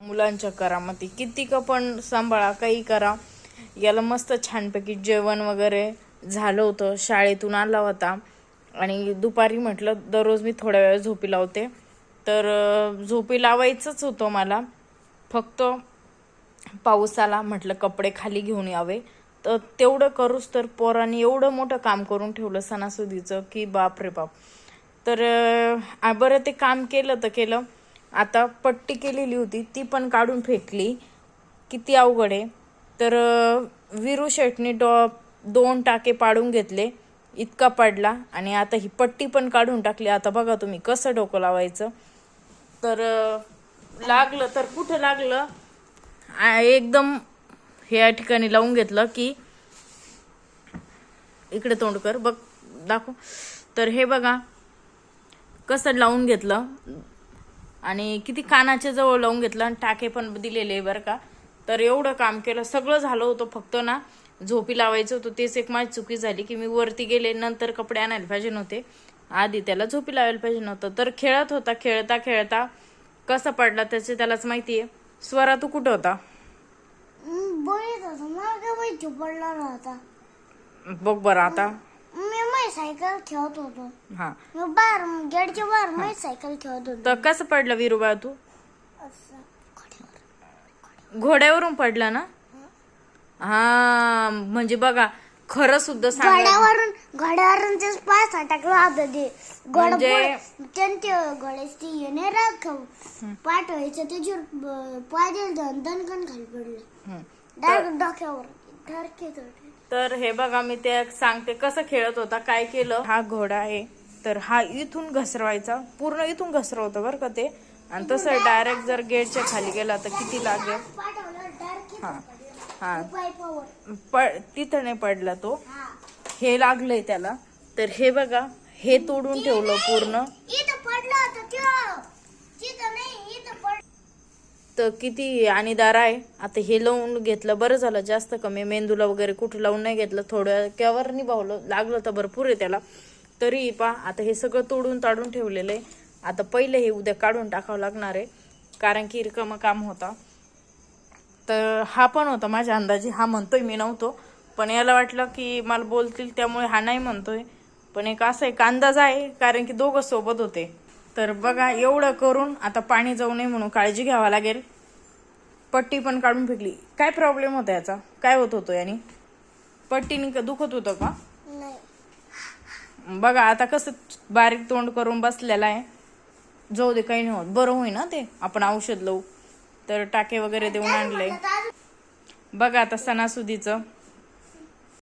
मुलांच्या करामती किती का पण सांभाळा काही करा. याला मस्त छानपैकी जेवण वगैरे झालं होतं. शाळेतून आला होता. आणि दुपारी म्हटलं दररोज मी थोड्या वेळ झोपी लावते. तर झोपी लावायचंच होतं मला. फक्त पाऊस आला म्हटलं कपडे खाली घेऊन यावे. तर तेवढं करूच तर पोरांनी एवढं मोठं काम करून ठेवलं सणासुदीचं की बाप. रे बाप तर बरं ते काम केलं तर केलं. आता पट्टी केलेली होती ती पण काढून फेकली. किती अवघड आहे. तर विरू शेटने डॉ दोन टाके पाडून घेतले. इतका पडला आणि आता ही पट्टी पण काढून टाकली. आता बघा तुम्ही कसं डोकं लावायचं. तर लागलं तर कुठं लागलं? एकदम हे या ठिकाणी लावून घेतलं की इकडे तोंड कर. बघ दाखव. तर हे बघा कसं लावून घेतलं. आणि किती कानाच्या जवळ लावून घेतलं आणि टाके पण दिलेले आहे बरं का. तर एवढं काम केलं. सगळं झालं होतं फक्त ना झोपी लावायचं होतं. तेच एक माझी चुकी झाली की मी वरती गेले नंतर कपडे आणायला पाहिजे नव्हते. आधी त्याला झोपी लावायला पाहिजे नव्हतं. तर खेळत होता खेळता खेळता कसा पडला त्याचे त्यालाच माहिती आहे. स्वरा तू कुठं होता? बघ बरं आता. सायकल खेळत होतो. हा. मी बाहेर गेटच्या बाहेर माझी सायकल खेळत होतो. तर कसं पडलं विरुबा तू? असं. घोड्यावरून पडला ना? हा म्हणजे बघा खरं सुद्धा सांग घोड्यावरून घोड्यावरून ते पाय टाकला होता ते घोडा म्हणजे- त्यांच्या घोड्याची येणे राखव. पाठवायचं त्याच्यावर ब- पाय दिले तर दणकन खाली पडले. डायरेक्ट डोक्यावर धरकेच होते तर हे बघा मी ते सांगते कसं खेळत होता काय केलं. हा घोडा आहे तर हा इथून घसरवायचा पूर्ण इथून घसरवतं बरं का ते. आणि तसं डायरेक्ट जर गेटच्या खाली गेला तर किती लागेल हां हां. पड तिथं नाही पडला तो. हे लागलंय त्याला. तर हे बघा हे तोडून ठेवलं पूर्ण इथं पडला होता त्यो तिथं नाही इथं पड तर किती आणि दार आहे? आता हे लावून घेतलं बरं झालं जास्त कमी. मेंदूला वगैरे कुठं लावून नाही घेतलं थोडं क्यावर निभावलं. लागलं तर भरपूर आहे त्याला. तरी पा आता हे सगळं तोडून ताडून ठेवलेलं आहे. आता पहिले हे उद्या काढून टाकावं लागणार आहे कारण की रिकामं काम होता. तर हा पण होता माझ्या अंदाजे. हा म्हणतोय मी नव्हतो. पण याला वाटलं की मला बोलतील त्यामुळे हा नाही म्हणतोय. पण एक असा एक अंदाज आहे कारण की दोघं सोबत होते. तर बघा एवढं करून आता पाणी जाऊ नये म्हणून काळजी घ्यावा लागेल. पट्टी पण काढून फेकली. काय प्रॉब्लेम होता याचा? काय होत होतो याने? पट्टीने दुखत होतं का? नाही. बघा आता कसं बारीक तोंड करून बसलेला आहे. जाऊ दे काही नाही होत. बरं होई ना ते? आपण औषध लावू. तर टाके वगैरे देऊन आणले बघा आता सणासुदीचं.